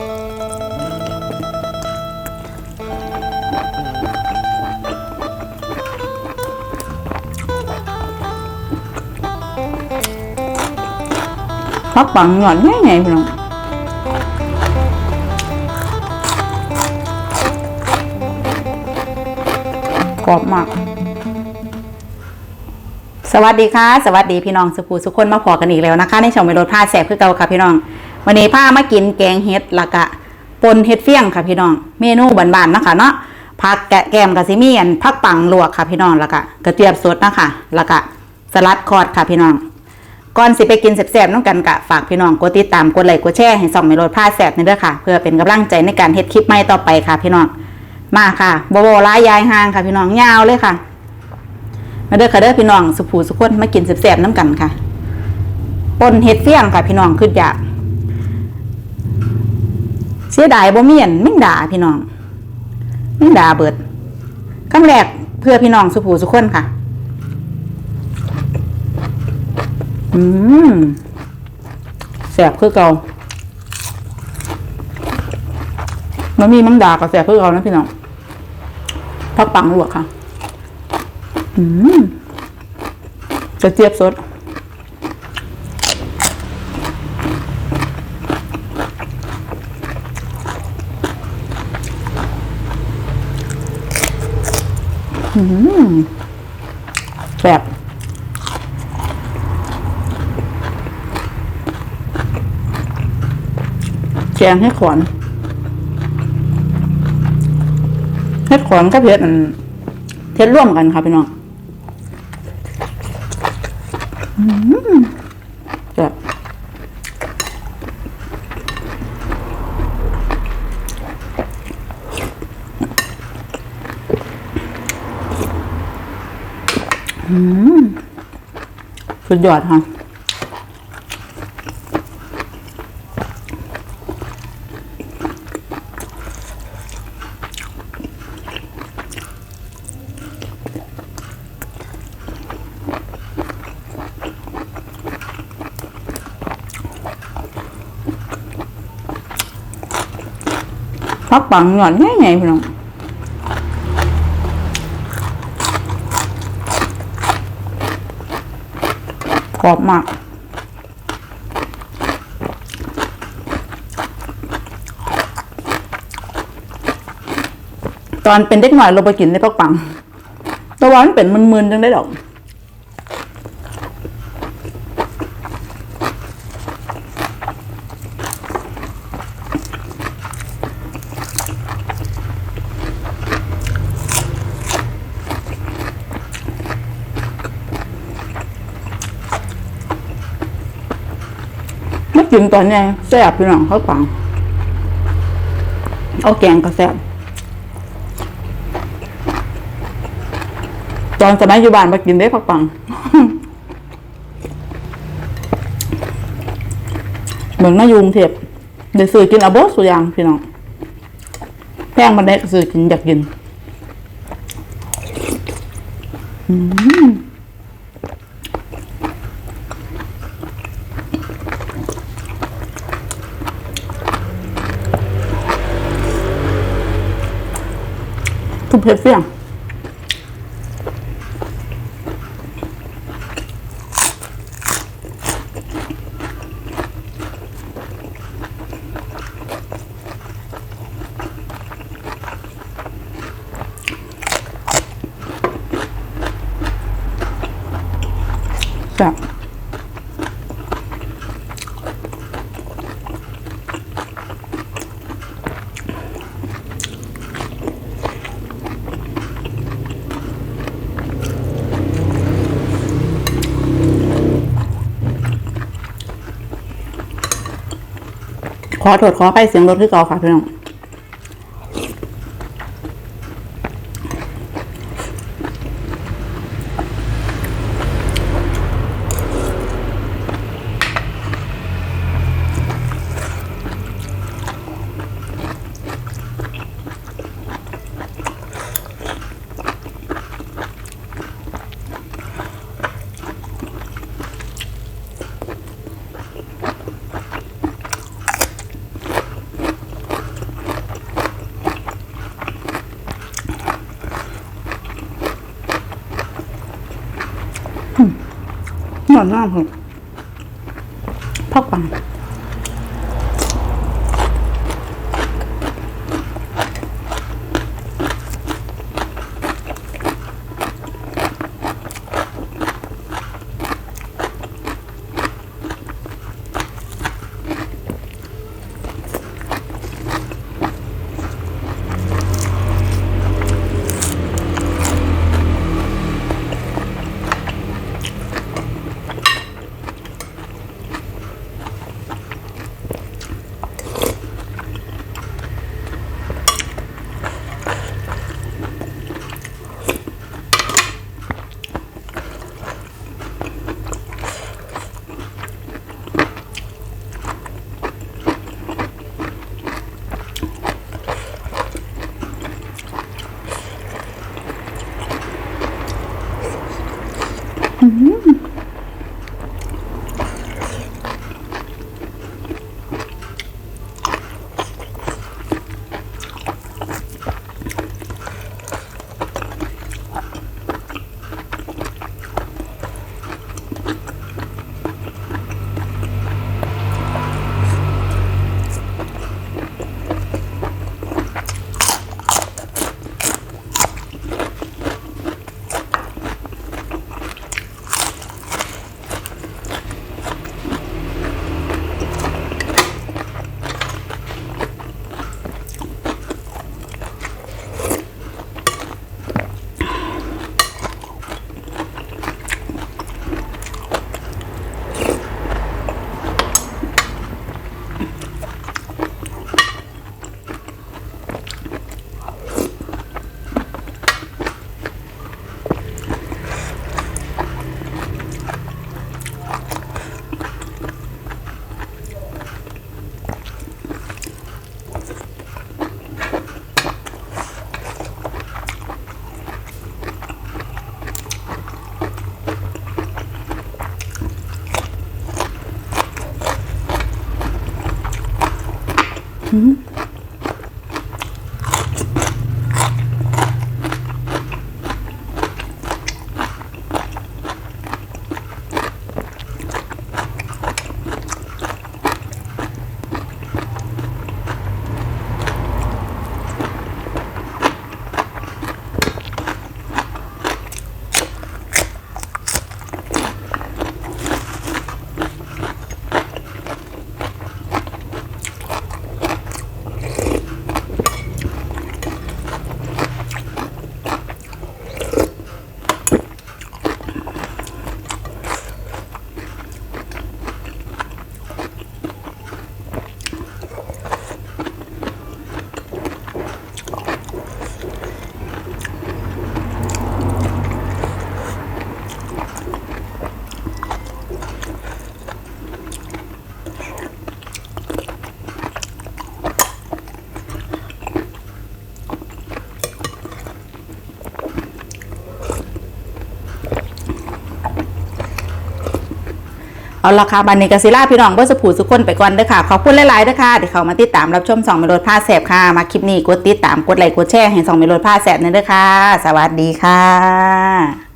พักปังหย่อนง่ายไงพี่น้องกรอบมาก สวัสดีค่ะ สวัสดีพี่น้องสุภูสุคนมาพอกันอีกแล้วนะคะ ในช่องเมโลดผ้าแสบคือเก่าค่ะพี่น้อง วันนี้ผ้ามากินแกงเห็ดละกะปนเห็ดเฟี้ยงค่ะพี่น้อง เมนูบานๆนะคะเนาะผักแกะแกมกับซิมีอันผักปังลวกค่ะพี่น้องล้วก็กระเจี๊ยบสดนะคะล้วก็สลัดคอร์ดค่ะพี่น้องก่อนสิไปกินแซ่บๆน้องกันกะฝากพี่น้องกดติดตามกดไลค์กดแชร์ให้ส่องเมโลดผ้าแซ่บนี่เด้อค่ะ เพื่อเป็นกำลังใจในการเฮ็ดคลิปใหม่ต่อไปค่ะพี่น้องมาค่ะโบโบร้ายยายห่างค่ะพี่น้องยาวเลยค่ะ มาเด้อค่ะเด้อพี่น้องสุภูสุขคนมากินแซ่บๆน้ำกันค่ะปนเห็ดเฟี้ยงค่ะพี่น้องคืออยาก เสียดายบ่มีอันมิ่งด่าพี่น้องมิ่งด่าเบิดคำแรกเพื่อพี่น้องสุภูสุคนค่ะ อืมแสบคือเก่ามันมีมังดากับแสบคือเก่านะพี่น้องพักปังลวกค่ะ อืมกระเจี๊ยบสด แสบแกงให้ขอนเฮ็ดขอนกับเฮ็ดอันเฮ็ดร่วมกันค่ะพี่น้องอืมแบบ สุดยอดค่ะพักปังหย่อนง่ายไงพี่น้อง กรอบมาก ตอนเป็นเด็กหน่อยเราไปกินได้พักปังแตะวันมันเป็นมึนๆจังได้ดอก กินตอนนี้แซ่บพี่น้องเขาปังเอาแกงก็แซ่บตอนสมัยอยู่บ้านมากินได้พักปังเหมือนมายุงเทพเดี๋ยวซื้อกินอาโบสสุยางพี่น้องแพงมันได้ก็ซื้อกินอยากกิน อืม เผ็ดเฟี้ยงแซ่บ ขอโทษขอไปเสียงรถคือเก่าค่ะพี่น้อง อนมากคือพอกปัง Mm-hmm. 嗯。 เอาละค่ะบันนี้กสิล่าพี่น้องเพื่อสผูสุกคนไปก่อนเด้อค่ะ ขอบคุณหลายๆเด้อค่ะที่เขามาติดตามรับชมสองเมโลดผ้าแสบค่ะมาคลิปนี้กดติดตามกดไลค์กดแชร์ให้สองเมโลดผ้าแสบนั่นเด้อค่ะ สวัสดีค่ะ